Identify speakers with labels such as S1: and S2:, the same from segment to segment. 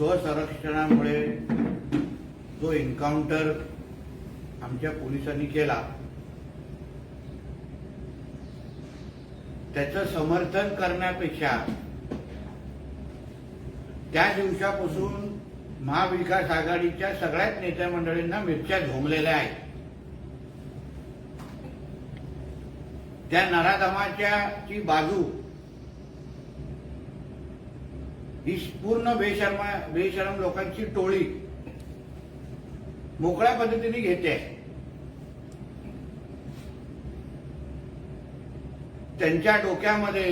S1: स्वसंरक्षणामुळे जो एन्काउंटर आमच्या पोलिसांनी केला त्याचं समर्थन करण्यापेक्षा त्या दिवसापासून महाविकास आघाडीच्या सगळ्याच नेत्या मंडळींना मिरच्या झोंबलेल्या आहेत. त्या नराधमाच्या ची बाजू ही पूर्ण बेशर्मा बेशरम लोकांची टोळी मोकळ्या पद्धतीने घेते. त्यांच्या डोक्यामध्ये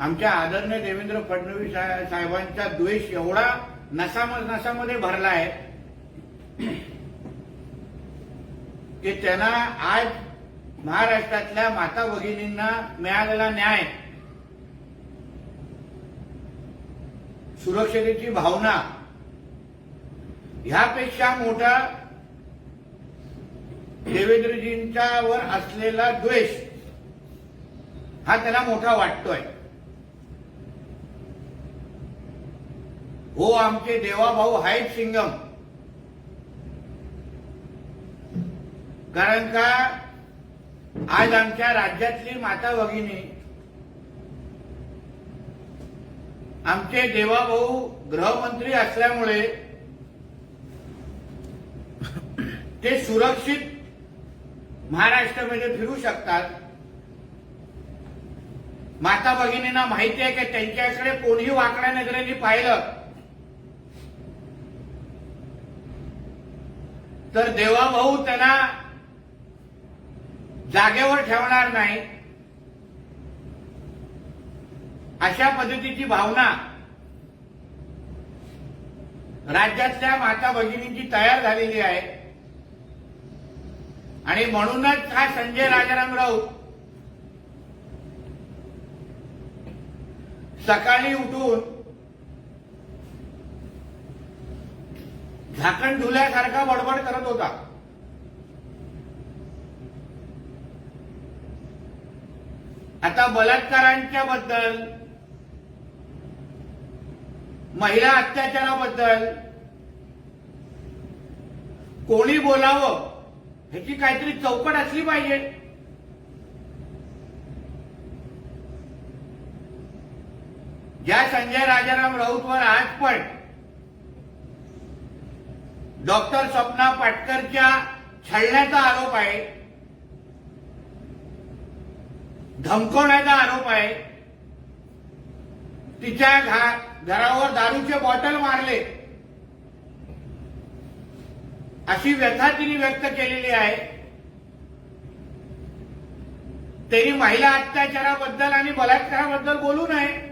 S1: आमच्या आदरणीय देवेंद्र फडणवीस साहेबांचा द्वेष एवढा नसाम नसामध्ये भरला आहे की त्यांना आज महाराष्ट्रातल्या माता भगिनींना मिळालेला न्याय सुरक्षतेची भावना. ह्यापेक्षा मोठा देवेंद्रजींच्यावर असलेला द्वेष हा त्याला मोठा वाटतोय. हो आमचे देवाभाऊ आहेत सिंगम. कारण का? आज आमच्या राज्यातली माता भगिनी आमचे देवाभाऊ गृहमंत्री असल्यामुळे ते सुरक्षित महाराष्ट्रामध्ये फिरू शकतात. माता भगिनींना माहिती आहे की त्यांच्याकडे कोणीही वाकड्या नजरेने पाहिलं तर देवाभाऊ त्यांना जागेवर ठेवणार नाही. अशा पद्धतीची भावना राज्यातल्या माता भगिनींची तयार झालेली आहे. आणि म्हणूनच हा संजय राजाराम राऊत सकाळी उठून झाकण धुल्यासारखा बडबड करत होता. आता बलात्कारांच्या बद्दल महिला अत्याचाराबद्दल कोणी बोलावं ह्याची काहीतरी चौकट असली पाहिजे. ज्या संजय राजाराम राऊतवर आज पण डॉक्टर स्वप्ना पाटकरच्या छळण्याचा आरोप आहे धमकवण्याचा आरोप आहे. तिच्या घा- घरावर दारूचे बॉटल मारले. अशी व्यथा तिने व्यक्त केलेली आहे. त्यांनी महिला अत्याचाराबद्दल आणि बलात्काराबद्दल बोलू नये.